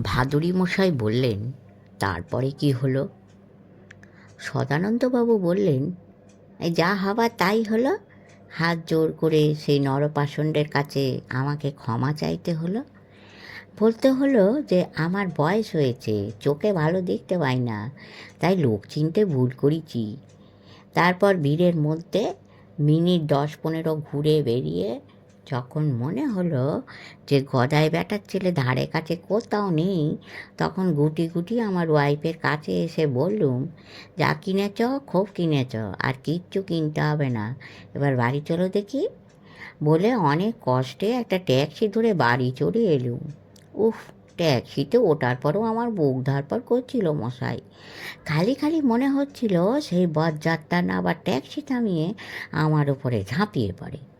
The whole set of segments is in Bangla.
ভাদুরী মশাই বললেন, তারপরে কি হলো? সদানন্দবাবু বললেন যা হবার তাই হলো। হাত জোর করে সেই নরপাষণ্ডের কাছে আমাকে ক্ষমা চাইতে হলো। বলতে হলো যে আমার বয়স হয়েছে, চোখে ভালো দেখতে পাই না, তাই লোক চিনতে ভুল করেছি। তারপর ভিড়ের মধ্যে মিনিট দশ পনেরো ঘুরে বেরিয়ে যখন মনে হলো যে গদাই ব্যাটার ছেলে ধারে কাছে কোথাও নেই, তখন গুটি গুটি আমার ওয়াইফের কাছে এসে বললুম, যা কিনেছ, খুব কিনেছ, আর কিচ্ছু কিনতে হবে না। এবার বাড়ি চলো দেখি। বলে অনেক কষ্টে একটা ট্যাক্সি ধরে বাড়ি চড়ে এলুম। উফ, ট্যাক্সিতে ওঠার পরও আমার বুক ধরপর করছিল মশাই। খালি খালি মনে হচ্ছিল সেই বরযাত্রা না আবার ট্যাক্সি থামিয়ে আমার উপরে ঝাঁপিয়ে পড়ে।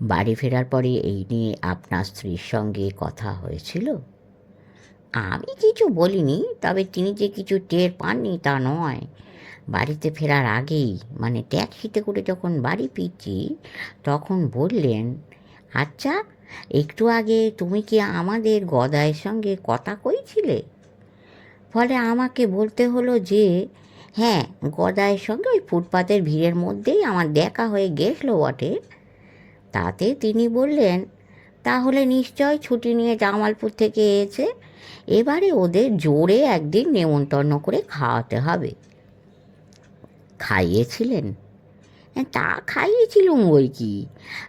বাড়ি ফেরার পরে এই নিয়ে আপনার স্ত্রীর সঙ্গে কথা হয়েছিল? আমি কিছু বলিনি, তবে তিনি যে কিছু টের পাননি তা নয়। বাড়িতে ফেরার আগেই মানে ট্যাক্সিতে করে যখন বাড়ি ফিরছি, তখন বললেন আচ্ছা একটু আগে তুমি কি আমাদের গদায়ের সঙ্গে কথা কইছিলে? ফলে আমাকে বলতে হলো যে হ্যাঁ গদায়ের সঙ্গে ওই ফুটপাতের ভিড়ের মধ্যেই আমার দেখা হয়ে গেছলো বটে। তাতে তিনি বললেন, তাহলে নিশ্চয় ছুটি নিয়ে জামালপুর থেকে এসে এবারে ওদের জোরে একদিন নেমন্তন্ন করে খাওয়াতে হবে। খাইয়েছিলেন। তা খাইয়েছিলুম বই কি?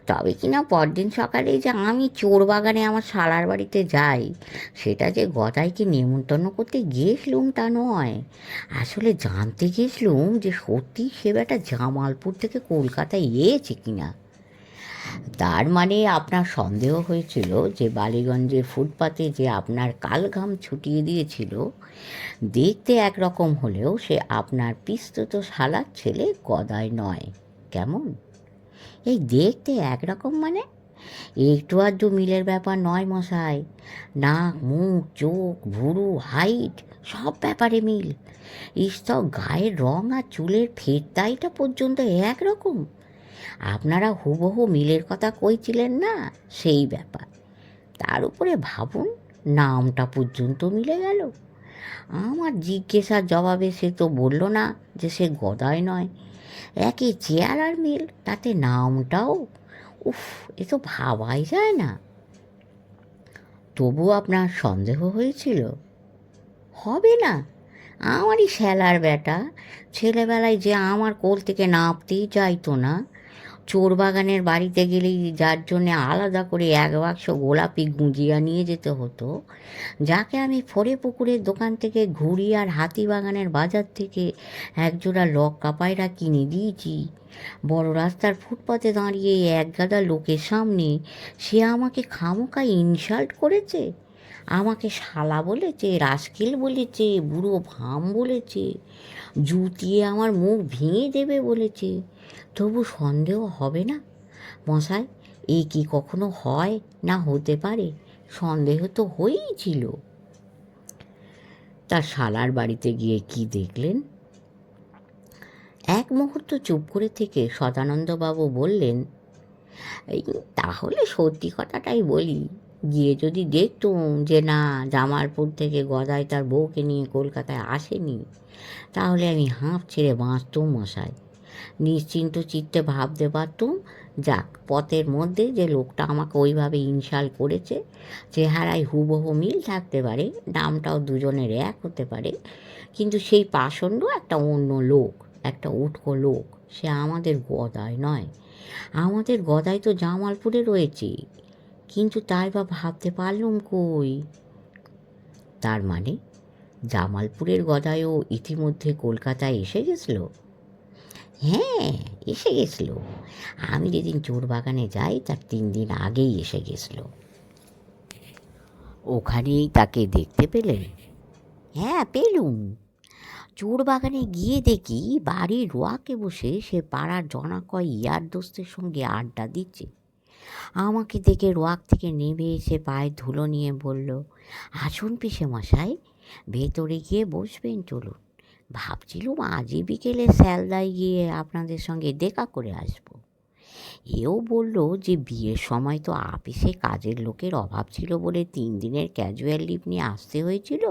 তবে কিনা পরদিন সকালে যে আমি চোর বাগানে আমার শালার বাড়িতে যাই, সেটা যে গদাইকে নেমন্তন্ন করতে গিয়েছিলুম তা নয়। আসলে জানতে গিয়েছিলুম যে সত্যি সে বেটা জামালপুর থেকে কলকাতায় এসেছে কিনা তার মানে আপনার সন্দেহ হয়েছিল যে বালিগঞ্জের ফুটপাতে যে আপনার কালঘাম ছুটিয়ে দিয়েছিল, দেখতে একরকম হলেও সে আপনার পিস্তত শালার ছেলে গদায় নয়। কেমন? এই দেখতে একরকম মানে? একটু আধটু মিলের ব্যাপার নয় মশাই। নাক, মুখ, চোখ, ভুরু, হাইট, সব ব্যাপারে মিল। ইস্তক, গায়ের রং আর চুলের ফেরতাইটা পর্যন্ত একরকম। আপনারা হুবহু মিলের কথা কইছিলেন না? সেই ব্যাপার। তার উপরে ভাবুন, নামটা পর্যন্ত মিলে গেল। আমার জিজ্ঞাসার জবাবে সে তো বলল না যে সে গদায় নয়। একই চেয়ার আর মিল, তাতে নামটাও? উফ, এ তো ভাবাই যায় না। তবু আপনার সন্দেহ হয়েছিল? হবে না। আমারই শ্যালার বেটা ছেলেবেলায় যে আমার কোল থেকে নাপতেই চাইতো না। চোর বাগানের বাড়িতে গেলেই যার জন্যে আলাদা করে এক বাক্স গোলাপি গুঁজিয়া নিয়ে যেতে হতো, যাকে আমি ফোরে পুকুরের দোকান থেকে ঘুড়ি আর হাতি বাগানের বাজার থেকে একজোড়া লক্কা পায়রা কিনে দিয়েছি। বড় রাস্তার ফুটপাতে দাঁড়িয়ে এক গাদা লোকের সামনে সে আমাকে খামোকা ইনসাল্ট করেছে, আমাকে শালা বলেছে রাস্কেল বলেছে, বুড়ো ভাম বলেছে, জুতিয়ে আমার মুখ ভেঙে দেবে বলেছে। তবু সন্দেহ হবে না। মশাই এই কি কখনো হয় না হতে পারে? সন্দেহ তো হয়েই ছিল। তার শালার বাড়িতে গিয়ে কি দেখলেন? এক মুহূর্ত চুপ করে থেকে সদানন্দবাবু বললেন "এই, তাহলে সত্যি কথাটাই বলি। গিয়ে যদি দেখতুম যে না জামালপুর থেকে গদাই তার বউকে নিয়ে কলকাতায় আসেনি তাহলে আমি হাঁপ ছেড়ে বাঁচতুম মশাই। নিশ্চিন্ত চিত্তে ভাবতে পারতুম। যাক, পথের মধ্যে যে লোকটা আমাকে ওইভাবে ইনশাল করেছে, চেহারায় হুবহু মিল থাকতে পারে, নামটাও দুজনের এক হতে পারে, কিন্তু সেই পাষণ্ড একটা অন্য লোক, একটা উটকো লোক, সে আমাদের গদায় নয়। আমাদের গদায় তো জামালপুরে রয়েছে, কিন্তু তাই বা ভাবতে পারলুম কই? তার মানে জামালপুরের গদায়ও ইতিমধ্যে কলকাতায় এসে গেছিল? হ্যাঁ এসে গেছিল। আমি যেদিন চোর বাগানে যাই, তার তিন দিন আগেই এসে গেছিল। ওখানেই তাকে দেখতে পেলেন? হ্যাঁ পেলুম। চোর বাগানে গিয়ে দেখি বাড়ির রোয়াকে বসে সে পাড়ার জনাকয় ইয়ার দোস্তের সঙ্গে আড্ডা দিচ্ছে। আমাকে দেখে রোয়াক থেকে নেমে এসে পায়ে ধুলো নিয়ে বলল, আসুন পিসে মশাই ভেতরে গিয়ে বসবেন, চলুন। ভাবছিলুম আজই বিকেলে স্যালদায় গিয়ে আপনাদের সঙ্গে দেখা করে আসব। এও বলল যে বিয়ের সময় তো আপিসে কাজের লোকের অভাব ছিল বলে তিন দিনের ক্যাজুয়াল লিভ নিয়ে আসতে হয়েছিল।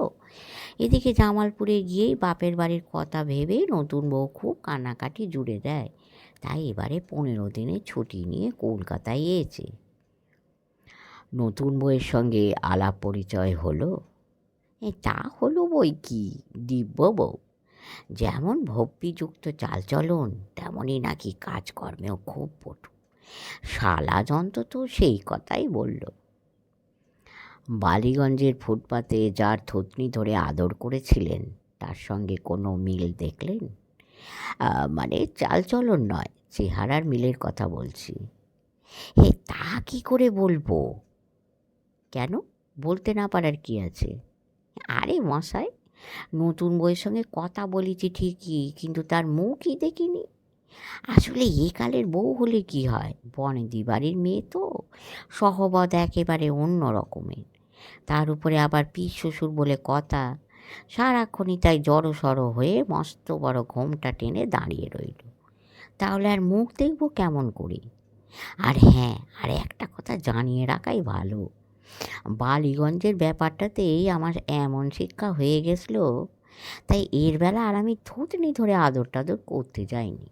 এদিকে জামালপুরে গিয়েই বাপের বাড়ির কথা ভেবে নতুন বউ খুব কান্নাকাটি জুড়ে দেয়। তাই এবারে পনেরো দিনের ছুটি নিয়ে কলকাতায় এসেছে নতুন বউয়ের সঙ্গে আলাপ পরিচয় হলো তা হলো বই কি? দিব্য বউ। যেমন ভক্তিযুক্ত চালচলন তেমনই নাকি কাজকর্মেও খুব পটু। শালা যন্ত্র তো সেই কথাই বলল। বালিগঞ্জের ফুটপাতে যার থতনি ধরে আদর করেছিলেন, তার সঙ্গে কোনো মিল দেখলেন? মানে চালচলন নয়, চেহারার মিলের কথা বলছি। হে, তা কি করে বলব? কেন? বলতে না পারার কি আছে? আরে মশাই নতুন বইয়ের সঙ্গে কথা বলেছি ঠিকই, কিন্তু তার মুখই দেখিনি। আসলে এ কালের বউ হলে কি হয়? বনেদি বাড়ির মেয়ে তো সহবদ একেবারে অন্য রকমের। তার উপরে আবার পিস শ্বশুর বলে কথা, সারাক্ষণই তাই জড়ো সড়ো হয়ে মস্ত বড় ঘোমটা টেনে দাঁড়িয়ে রইল। তাহলে আর মুখ দেখব কেমন করে? আর হ্যাঁ আর একটা কথা জানিয়ে রাখাই ভালো। বালিগঞ্জের ব্যাপারটাতেই আমার এমন শিক্ষা হয়ে গেছিল। তাই এর বেলা আর আমি থুতনি ধরে আদর টাদর করতে যাইনি।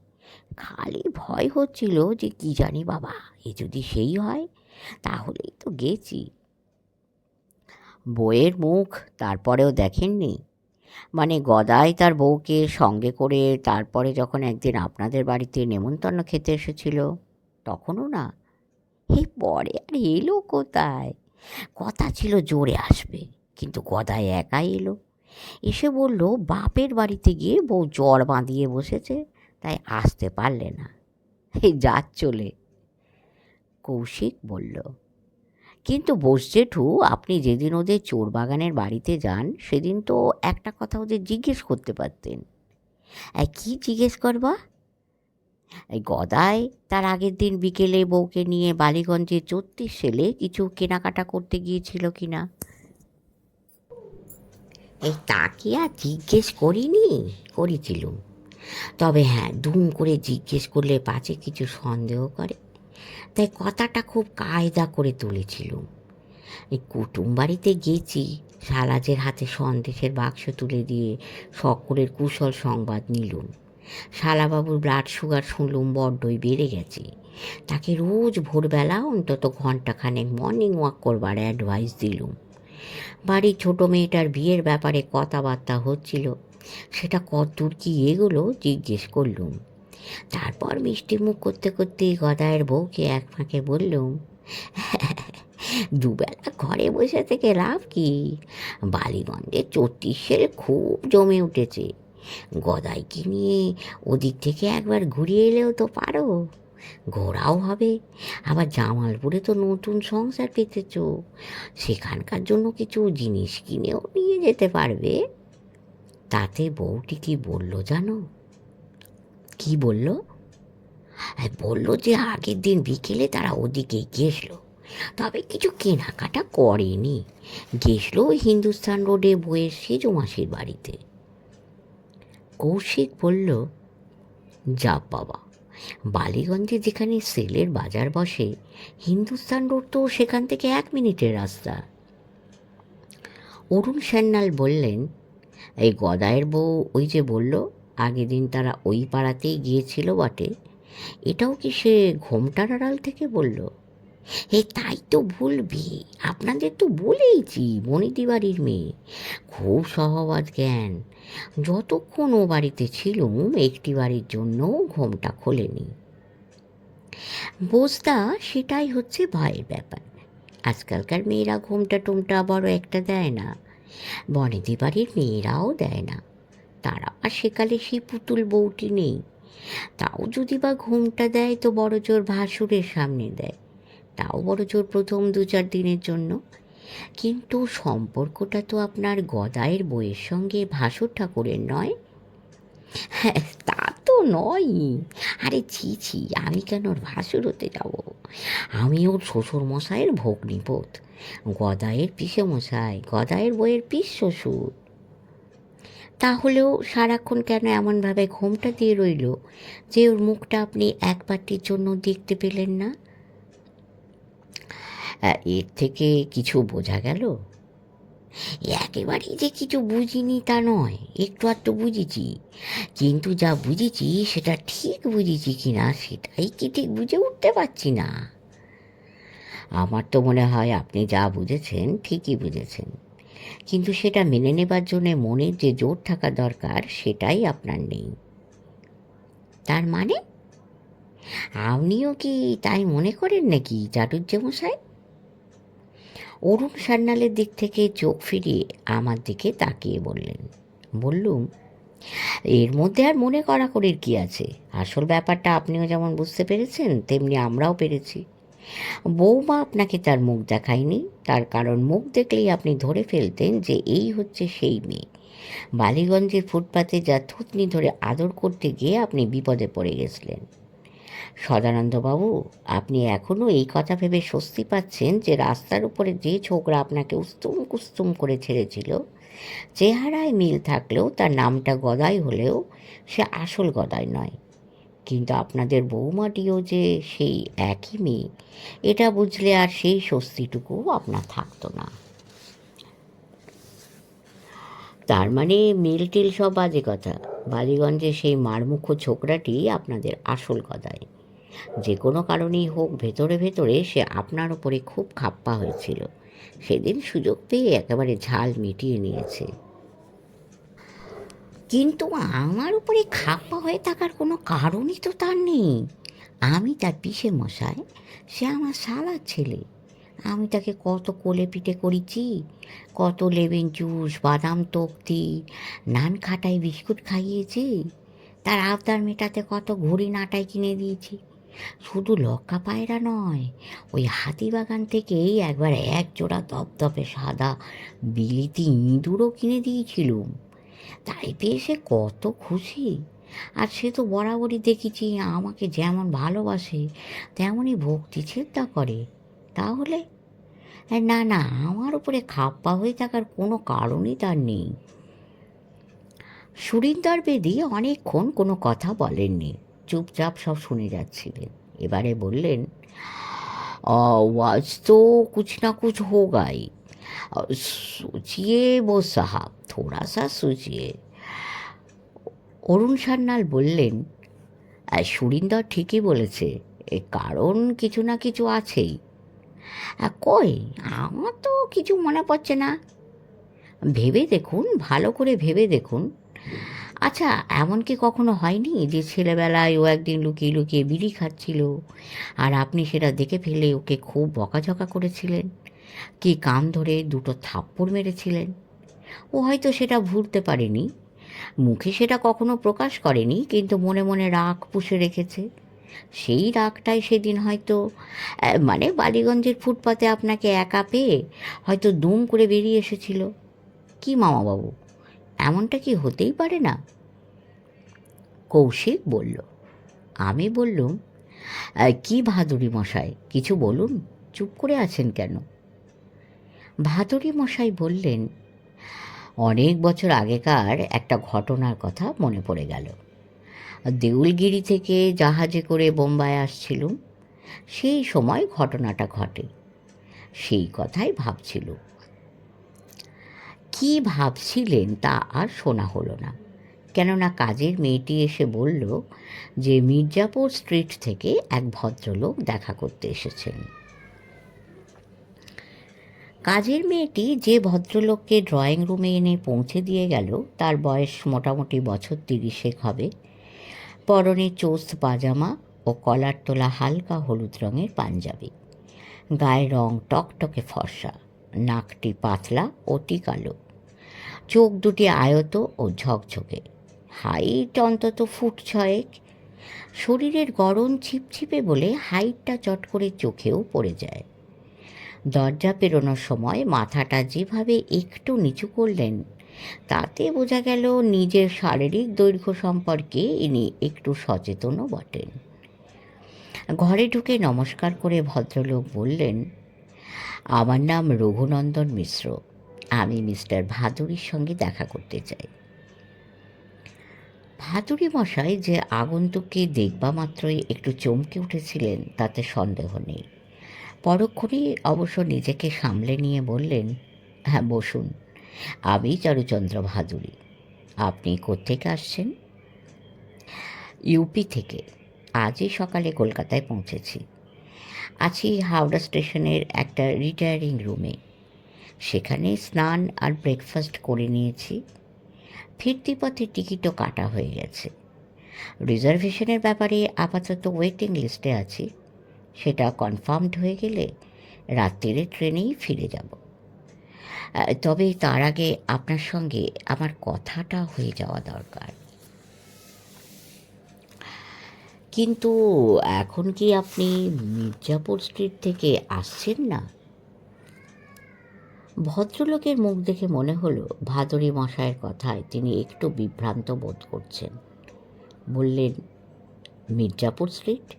খালি ভয় হচ্ছিল যে কি জানি বাবা, এ যদি সেই হয়, তাহলেই তো গেছি। বইয়ের মুখ তারপরেও দেখেননি। মানে গদাই তার বউকে সঙ্গে করে তারপরে যখন একদিন আপনাদের বাড়িতে নেমন্তন্ন খেতে এসেছিল, তখনও না। এই পরে আর এলো কোথায়? কথা ছিল জোরে আসবে, কিন্তু গদাই একাই এলো। এসে বলল, বাপের বাড়িতে গিয়ে বউ জ্বর বাঁধিয়ে বসেছে, তাই আসতে পারলে না। এই যাত চলে। কৌশিক বলল, কিন্তু বোস জেঠু, আপনি যেদিন ওদের চোর বাগানের বাড়িতে যান, সেদিন তো একটা কথা ওদের জিজ্ঞেস করতে পারতেন। কী জিজ্ঞেস করবা? এই গদায় তার আগের দিন বিকেলে বউকে নিয়ে বালিগঞ্জে চত্রিশ সেলে কিছু কেনাকাটা করতে গিয়েছিল কি না এই তা কি আর জিজ্ঞেস করিনি? করেছিলুম। তবে হ্যাঁ দুম করে জিজ্ঞেস করলে পাছে কিছু সন্দেহ করে। তাই কথাটা খুব কায়দা করে তুলেছিলুম। এই কুটুম বাড়িতে গেছি, সালাজের হাতে সন্দেশের বাক্স তুলে দিয়ে সকলের কুশল সংবাদ নিলুম। শালাবাবুর ব্লাড সুগার শুনলুম বড্ডই বেড়ে গেছে। তাকে রোজ ভোরবেলা অন্তত ঘন্টাখানেক মর্নিং ওয়াক করবার অ্যাডভাইস দিলুম। বাড়ির ছোটো মেয়েটার বিয়ের ব্যাপারে কথাবার্তা হচ্ছিল। সেটা কতদূর কি এগুলো জিজ্ঞেস করলুম। তারপর মিষ্টি মুখ করতে করতে গদায়ের বউকে এক ফাঁকে বললুম, দুবেলা ঘরে বসে থেকে লাভ কি? বালিগঞ্জে চত্রিশের খুব জমে উঠেছে। গদাইকে নিয়ে ওদিক থেকে একবার ঘুরিয়ে এলেও তো পারো। ঘোরাও হবে। আবার জামালপুরে তো নতুন সংসার পেতেছ। সেখানকার জন্য কিছু জিনিস কিনেও নিয়ে যেতে পারবে। তাতে বউটি কি বলল জানো? কি বলল? বলল যে আগের দিন বিকেলে তারা ওদিকে গেছলো তবে কিছু কেনাকাটা করেনি। গেছলো ওই হিন্দুস্তান রোডে বইয়ের সেজো মাসির বাড়িতে। কৌশিক বলল যা বাবা, বালিগঞ্জে যেখানে সেলের বাজার বসে, হিন্দুস্তান রোড তো সেখান থেকে এক মিনিটের রাস্তা। অরুণ সান্যাল বললেন, এই গদায়ের বউ ওই যে বলল আগের দিন তারা ওই পাড়াতেই গিয়েছিল বটে, এটাও কি সে ঘোমটার আড়াল থেকে বলল? হে তাই তো বলবি। আপনাদের তো বলেইছি বনিদি বাড়ির মেয়ে। খুব সহবাদ জ্ঞান। যতক্ষণ ও বাড়িতে ছিলুম একটি বাড়ির জন্য ঘোমটা খোলেনি। বোঝদা, সেটাই হচ্ছে ভয়ের ব্যাপার। আজকালকার মেয়েরা ঘোমটা টোমটা বড় একটা দেয় না। বনেদি বাড়ির মেয়েরাও দেয় না। তারা আর সেকালে সেই পুতুল বউটি নেই। তাও যদি বা ঘুমটা দেয়, তো বড় জোর ভাসুরের সামনে দেয়। তাও বড় জোর প্রথম দু চার দিনের জন্য। কিন্তু সম্পর্কটা তো আপনার গদায়ের বইয়ের সঙ্গে ভাসুর ঠাকুরের নয়। হ্যাঁ তা তো নয় আরে ছি ছি, আমি কেন ওর ভাসুর হতে যাব? আমি ওর শ্বশুর মশাইয়ের ভগ্নিপথ গদায়ের পিসে মশাই গদায়ের বইয়ের পিস শ্বশুর তাহলেও সারাক্ষণ কেন এমনভাবে ঘোমটা দিয়ে রইল যে ওর মুখটা আপনি একবারটির জন্য দেখতে পেলেন না? এর থেকে কিছু বোঝা গেল? একেবারেই যে কিছু বুঝিনি তা নয়, একটু আধটু বুঝেছি। কিন্তু যা বুঝেছি সেটা ঠিক বুঝেছি কি না সেটাই কি ঠিক বুঝে উঠতে পারছি না। আমার তো মনে হয় আপনি যা বুঝেছেন ঠিকই বুঝেছেন। কিন্তু সেটা মেনে নেবার জন্য মনের যে জোর থাকা দরকার সেটাই আপনার নেই। তার মানে? আপনিও কি তাই মনে করেন নাকি চাটুর্যমশাই অরুণ সান্যালের দিক থেকে চোখ ফিরিয়ে আমার দিকে তাকিয়ে বললেন, বললুম, এর মধ্যে আর মনে করা করির কি আছে? আসল ব্যাপারটা আপনিও যেমন বুঝতে পেরেছেন, তেমনি আমরাও পেরেছি। বৌমা আপনাকে তার মুখ দেখায়নি, তার কারণ মুখ দেখলেই আপনি ধরে ফেলতেন যে এই হচ্ছে সেই মেয়ে। বালিগঞ্জের ফুটপাতে যা থুতনি ধরে আদর করতে গিয়ে আপনি বিপদে পড়ে গেছিলেন। সদানন্দবাবু, আপনি এখনও এই কথা ভেবে স্বস্তি পাচ্ছেন যে রাস্তার উপরে যে ছোকরা আপনাকে উস্তুম কুস্তুম করে ছেড়েছিল, চেহারায় মিল থাকলেও তার নামটা গদাই হলেও সে আসল গদাই নয়। কিন্তু আপনাদের বৌমাটিও যে সেই একই মেয়ে, এটা বুঝলে আর সেই স্বস্তিটুকুও আপনার থাকতো না। তার মানে মিল টিল সব বাজে কথা। বালিগঞ্জে সেই মারমুখো ছোকরাটি আপনাদের আসল গদায় যে কোনো কারণেই হোক ভেতরে ভেতরে সে আপনার ওপরে খুব খাপ্পা হয়েছিল। সেদিন সুযোগ পেয়ে একেবারে ঝাল মিটিয়ে নিয়েছে। কিন্তু আমার উপরে খাপ্পা হয়ে থাকার কোনো কারণই তো তার নেই। আমি তার পিসে মশাই সে আমার শালার ছেলে। আমি তাকে কত কোলে পিঠে করেছি, কত লেবেন জুস, বাদাম তক্তি, নান খাটাই বিস্কুট খাইয়েছি, তার আবদার মেটাতে কত ঘুড়ি নাটাই কিনে দিয়েছি। শুধু লক্কা পায়রা নয়, ওই হাতিবাগান থেকেই একবার এক জোড়া দপদপে সাদা বিলিতি ইঁদুরও কিনে দিয়েছিলুম তাই পেয়ে সে কত খুশি। আর সে তো বরাবরই দেখেছি, আমাকে যেমন ভালোবাসে, তেমনই ভক্তি ছেদা করে। তাহলে না না, আমার উপরে খাপ্পা হয়ে থাকার কোনো কারণই তার নেই। সুরিন্দর বেদি অনেকক্ষণ কোনো কথা বলেননি, চুপচাপ সব শুনে যাচ্ছিলেন। এবারে বললেন আজ তো কুছ না কুছ হোগাই। সুচিয়ে বো সাহাব, থোড়া সা সুচিয়ে। অরুণ সান্যাল বললেন সুরিন্দর ঠিকই বলেছে কারণ কিছু না কিছু আছেই। কই? আমার তো কিছু মনে পড়ছে না। ভেবে দেখুন, ভালো করে ভেবে দেখুন। আচ্ছা এমন কি কখনো হয়নি যে ছেলেবেলায় ও একদিন লুকিয়ে লুকিয়ে বিড়ি খাচ্ছিল আর আপনি সেটা দেখে ফেলে ওকে খুব বকাঝকা করেছিলেন? কি কান ধরে দুটো থাপ্পড় মেরেছিলেন? ও হয়তো সেটা ভুলতে পারেনি। মুখে সেটা কখনো প্রকাশ করেনি, কিন্তু মনে মনে রাগ পুষে রেখেছে। সেই রাগটাই সেদিন হয়তো মানে বালিগঞ্জের ফুটপাতে আপনাকে একা পেয়ে হয়তো দুম করে বেরিয়ে এসেছিল। কি মামাবাবু? এমনটা কি হতেই পারে না? কৌশিক বলল আমি বললুম "আহ, কি ভাদুরী মশাই কিছু বলুন চুপ করে আছেন কেন? ভাদুরী মশাই বললেন অনেক বছর আগেকার একটা ঘটনার কথা মনে পড়ে গেল। দেউলগিরি থেকে জাহাজে করে বোম্বাই আসছিলুম সেই সময় ঘটনাটা ঘটে। সেই কথাই ভাবছিল। কি ভাবছিলেন তা আর শোনা হলো না। কেননা কাজের মেয়েটি এসে বলল যে, মির্জাপুর স্ট্রিট থেকে এক ভদ্রলোক দেখা করতে এসেছেন। কাজের মেয়েটি যে ভদ্রলোককে ড্রয়িং রুমে এনে পৌঁছে দিয়ে গেল, তার বয়স মোটামুটি বছর তিরিশেক হবে। পরনে চোস্ত পাজামা ও কলার তোলা হালকা হলুদ রঙের পাঞ্জাবি। গায়ের রং টকটকে ফর্সা, নাকটি পাতলা অতি কালো। চোখ দুটি আয়ত ও ঝকঝকে। হাইট অন্তত ফুট ছয়েক। শরীরের গরম ছিপছিপে বলে হাইটটা চট করে চোখেও পড়ে যায়। দরজা পেরোনোর সময় মাথাটা যেভাবে একটু নিচু করলেন তাতে বোঝা গেল নিজের শারীরিক দৈর্ঘ্য সম্পর্কে ইনি একটু সচেতনও বটেন। ঘরে ঢুকে নমস্কার করে ভদ্রলোক বললেন, আমার নাম রঘুনন্দন মিশ্র। আমি মিস্টার ভাদুরীর সঙ্গে দেখা করতে চাই। ভাতুরি মশাই যে আগন্তুককে দেখবা মাত্রই একটু চমকে উঠেছিলেন, তাতে সন্দেহ নেই। পরক্ষণেই অবশ্য নিজেকে সামলে নিয়ে বললেন হ্যাঁ বসুন। আমি চারুচন্দ্র ভাদুরী। আপনি কোত্থেকে আসছেন? ইউপি থেকে। আজই সকালে কলকাতায় পৌঁছেছি। আছি হাওড়া স্টেশনের একটা রিটায়ারিং রুমে। সেখানে স্নান আর ব্রেকফাস্ট করে নিয়েছি। ফিরতি পথে টিকিটও কাটা হয়ে গেছে। রিজার্ভেশনের ব্যাপারে আপাতত ওয়েটিং লিস্টে আছি। সেটা কনফার্মড হয়ে গেলে রাত্রিরে ট্রেনেই ফিরে যাব। তবে তার আগে আপনার সঙ্গে আমার কথাটা হয়ে যাওয়া দরকার। কিন্তু এখন কি আপনি মির্জাপুর স্ট্রিট থেকে আসছেন না? ভদ্রলোকের মুখ দেখে মনে হলো ভাদরী মশায়ের কথায় তিনি একটু বিভ্রান্ত বোধ করছেন। বললেন, মির্জাপুর স্ট্রিট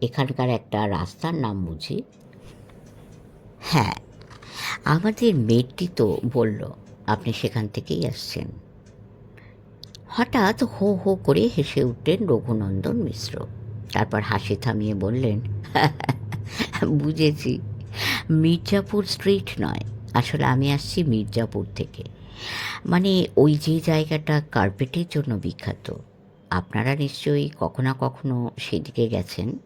এখানকার একটা রাস্তার নাম বুঝি? হ্যাঁ আমাদের মেয়েটি তো বলল, আপনি সেখান থেকেই আসছেন। হঠাৎ হো হো করে হেসে উঠলেন রঘুনন্দন মিশ্র। তারপর হাসি থামিয়ে বললেন, বুঝেছি। মির্জাপুর স্ট্রিট নয়। আসলে আমি আসছি মির্জাপুর থেকে। মানে ওই যে জায়গাটা কার্পেটের জন্য বিখ্যাত। আপনারা নিশ্চয়ই কখনো কখনো সেদিকে গেছেন?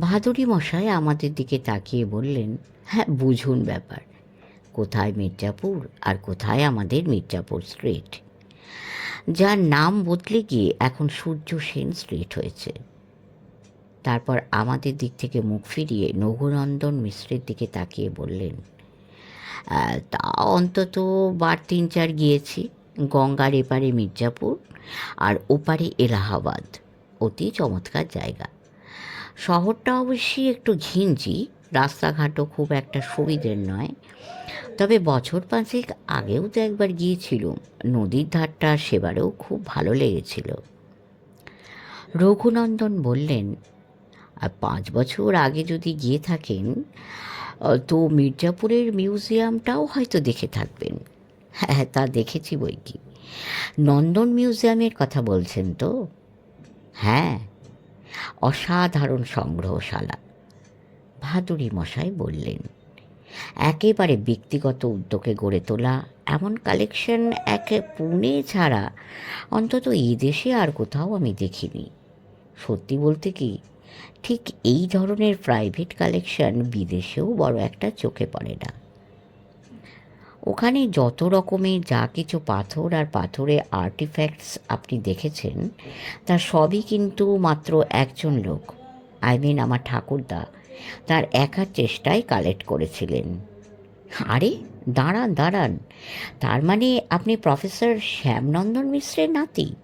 ভাদুরী মশাই আমাদের দিকে তাকিয়ে বললেন হ্যাঁ বুঝুন ব্যাপার। কোথায় মির্জাপুর আর কোথায় আমাদের মির্জাপুর স্ট্রিট? যার নাম বদলে গিয়ে এখন সূর্য সেন স্ট্রিট হয়েছে। তারপর আমাদের দিক থেকে মুখ ফিরিয়ে নঘুনন্দন মিশ্রের দিকে তাকিয়ে বললেন তা অন্তত বার তিন চার গিয়েছি, গঙ্গার এপারে মির্জাপুর আর ওপারে এলাহাবাদ। অতি চমৎকার জায়গা। শহরটা অবশ্যই একটু ঘিঞ্জি রাস্তাঘাটও খুব একটা সুবিধের নয়। তবে বছর পাঁচেক আগেও তো একবার গিয়েছিলুম নদীর ধারটা সেবারেও খুব ভালো লেগেছিল। রঘুনন্দন বললেন, আর পাঁচ বছর আগে যদি গিয়ে থাকেন তো মির্জাপুরের মিউজিয়ামটাও হয়তো দেখে থাকবেন। হ্যাঁ তা দেখেছি বই কি। নন্দন মিউজিয়ামের কথা বলছেন তো? হ্যাঁ অসাধারণ সংগ্রহশালা। ভাদুরী মশাই বললেন, একেবারে ব্যক্তিগত উদ্যোগে গড়ে তোলা এমন কালেকশন এক পুনে ছাড়া অন্তত এই দেশে আর কোথাও আমি দেখিনি। সত্যি বলতে কি, ঠিক এই ধরনের প্রাইভেট কালেকশন বিদেশেও বড় একটা চোখে পড়ে না। ওখানে যত রকমের যা কিছু পাথর আর পাথরে আর্টিফ্যাক্টস আপনি দেখেছেন, তা সবই কিন্তু মাত্র একজন লোক। আই মিন আমার ঠাকুরদা তার একার চেষ্টায় কালেক্ট করেছিলেন। আরে, দাঁড়ান দাঁড়ান। তার মানে আপনি প্রফেসর শ্যামনন্দন মিশ্রের নাতি?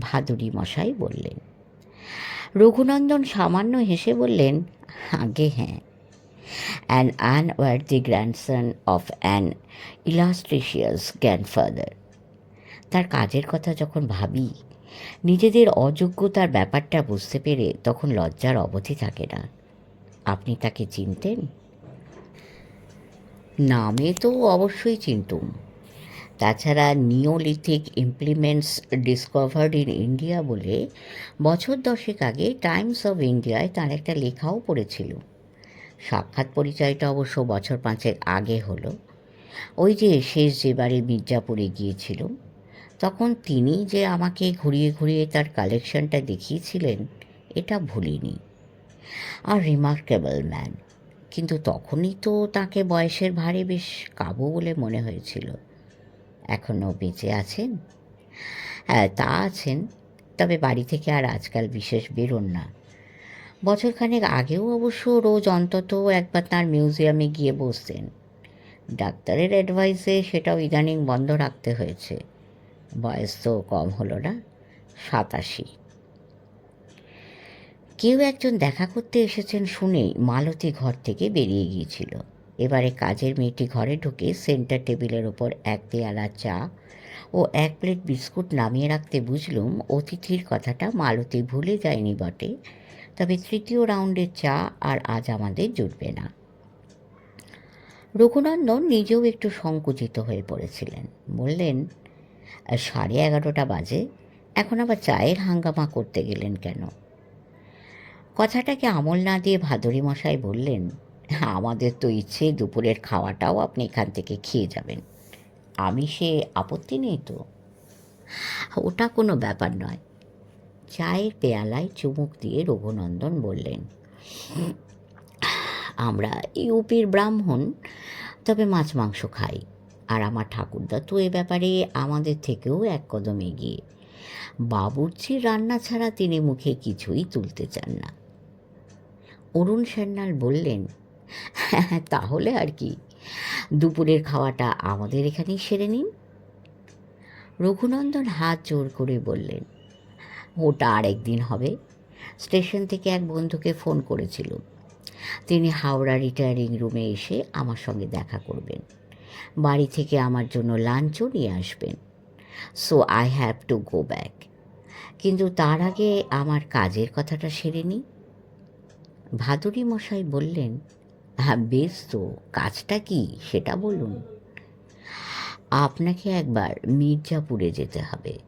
ভাদুরী মশাই বললেন। রঘুনন্দন সামান্য হেসে বললেন, আগে হ্যাঁ। An unworthy grandson of an illustrious grandfather তার কাজের কথা যখন ভাবি, নিজেদের অযোগ্যতার ব্যাপারটা বুঝতে পেরে তখন লজ্জার অবধি থাকে না। আপনি তাকে চিনতেন? নামে তো অবশ্যই চিনতুম। তাছাড়া neolithic implements discovered in India বলে বছর দশেক আগে টাইমস অফ ইন্ডিয়ায় তার একটা লেখাও পড়েছিল। সাক্ষাৎ পরিচয়টা অবশ্য বছর পাঁচের আগে হলো। ওই যে শেষ যেবারে মির্জাপুরে গিয়েছিল, তখন তিনি যে আমাকে ঘুরিয়ে ঘুরিয়ে তার কালেকশনটা দেখিয়েছিলেন, এটা ভুলিনি। আর রিমার্কেবল ম্যান কিন্তু তখনই তো তাকে বয়সের ভারে বেশ কাবু বলে মনে হয়েছিল। এখনও বেঁচে আছেন? হ্যাঁ তা আছেন, তবে বাড়ি থেকে আর আজকাল বিশেষ বেরোন না। বছরখানেক আগেও অবশ্য রোজ অন্তত একবার তার মিউজিয়ামে গিয়ে বসতেন। ডাক্তারের অ্যাডভাইসে সেটাও ইদানিং বন্ধ রাখতে হয়েছে। বয়স তো কম হলো না, সাতাশি। কেউ একজন দেখা করতে এসেছেন শুনেই মালতী ঘর থেকে বেরিয়ে গিয়েছিল। এবারে কাজের মেয়েটি ঘরে ঢুকে সেন্টার টেবিলের ওপর এক পেয়ালা চা ও এক প্লেট বিস্কুট নামিয়ে রাখতে বুঝলুম অতিথির কথাটা মালতী ভুলে যায়নি বটে। তবে তৃতীয় রাউন্ডের চা আর আজ আমাদের জুটবে না। রঘুনন্দন নিজেও একটু সংকুচিত হয়ে পড়েছিলেন। বললেন, সাড়ে এগারোটা বাজে, এখন আবার চায়ের হাঙ্গামা করতে গেলেন কেন? কথাটাকে আমল না দিয়ে ভাদুরী মশাই বললেন, আমাদের তো ইচ্ছে দুপুরের খাওয়াটাও আপনি এখান থেকে খেয়ে যাবেন। আমি সে আপত্তি নেই তো? ওটা কোনো ব্যাপার নয়। চায়ের পেয়ালায় চুমুক দিয়ে রঘুনন্দন বললেন, আমরা ইউপির ব্রাহ্মণ, তবে মাছ মাংস খাই। আর আমার ঠাকুরদা তো এ ব্যাপারে আমাদের থেকেও এক কদম এগিয়ে। বাবুর্চির রান্না ছাড়া তিনি মুখে কিছুই তুলতে চান না। অরুণ সান্যাল বললেন "হ্যাঁ, তাহলে আর কি। দুপুরের খাওয়াটা আমাদের এখানেই সেরে নিন। রঘুনন্দন হাত জোর করে বললেন ওটা আরেকদিন হবে। স্টেশন থেকে এক বন্ধুকে ফোন করেছিল। তিনি হাওড়া রিটায়ারিং রুমে এসে আমার সঙ্গে দেখা করবেন। বাড়ি থেকে আমার জন্য লাঞ্চও নিয়ে আসবেন। So I have to go back কিন্তু তার আগে আমার কাজের কথাটা সেরে নিই। ভাদুরী মশাই বললেন হ্যাঁ বেশ তো, কাজটা কি সেটা বলুন। আপনাকে একবার মির্জাপুরে যেতে হবে।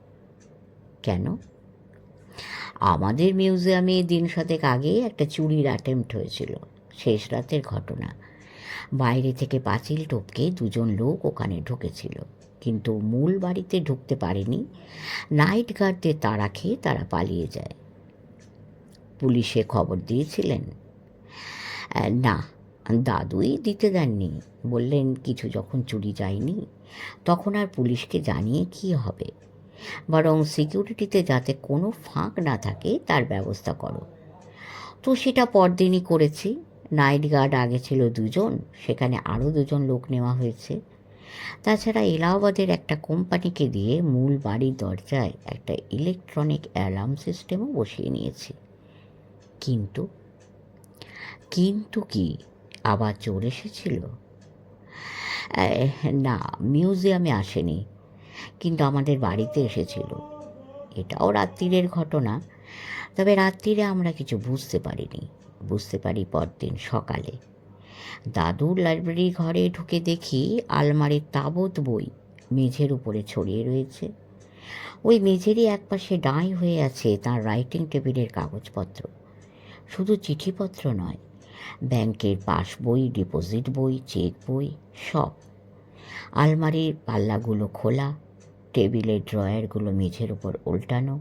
কেন? আমাদের মিউজিয়ামে দিন সাতেক আগে একটা চুরির অ্যাটেম্প্ট হয়েছিল, শেষ রাতের ঘটনা। বাইরে থেকে পাঁচিল টপকে দুজন লোক ওখানে ঢুকেছিল, কিন্তু মূল বাড়িতে ঢুকতে পারেনি। নাইট গার্ডদের তাড়া খেয়ে তারা পালিয়ে যায়। পুলিশে খবর দিয়েছিলেন। না, দাদুই দিতে দেননি। বললেন, কিছু যখন চুরি যায়নি, তখন আর পুলিশকে জানিয়ে কি হবে? বরং সিকিউরিটিতে যাতে কোনো ফাঁক না থাকে, তার ব্যবস্থা করো। তো সেটা পরদিনই করেছি। নাইট গার্ড আগে ছিল দুজন, সেখানে আরও দুজন লোক নেওয়া হয়েছে। তাছাড়া এলাহাবাদের একটা কোম্পানিকে দিয়ে মূল বাড়ির দরজায় একটা ইলেকট্রনিক অ্যালার্ম সিস্টেমও বসিয়ে নিয়েছি। কিন্তু কিন্তু কি আবার চোর এসেছিল? না, মিউজিয়ামে আসেনি, কিন্তু আমাদের বাড়িতে এসেছিল। এটাও রাত্রিরের ঘটনা, তবে রাত্রিরে আমরা কিছু বুঝতে পারিনি। বুঝতে পারি পরদিন সকালে। দাদুর লাইব্রেরি ঘরে ঢুকে দেখি আলমারির তাবৎ বই মেঝের উপরে ছড়িয়ে রয়েছে। ওই মেঝেরই একপাশে ডাঁই হয়ে আছে তার রাইটিং টেবিলের কাগজপত্র। শুধু চিঠিপত্র নয়, ব্যাংকের পাস বই, ডিপোজিট বই, চেক বই, সব। আলমারির পাল্লাগুলো খোলা, টেবিলের ড্রয়ারগুলো মেঝের উপর উল্টানো,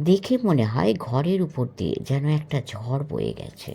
দেখে মনে হয় ঘরের উপর দিয়ে যেন একটা ঝড় বয়ে গেছে।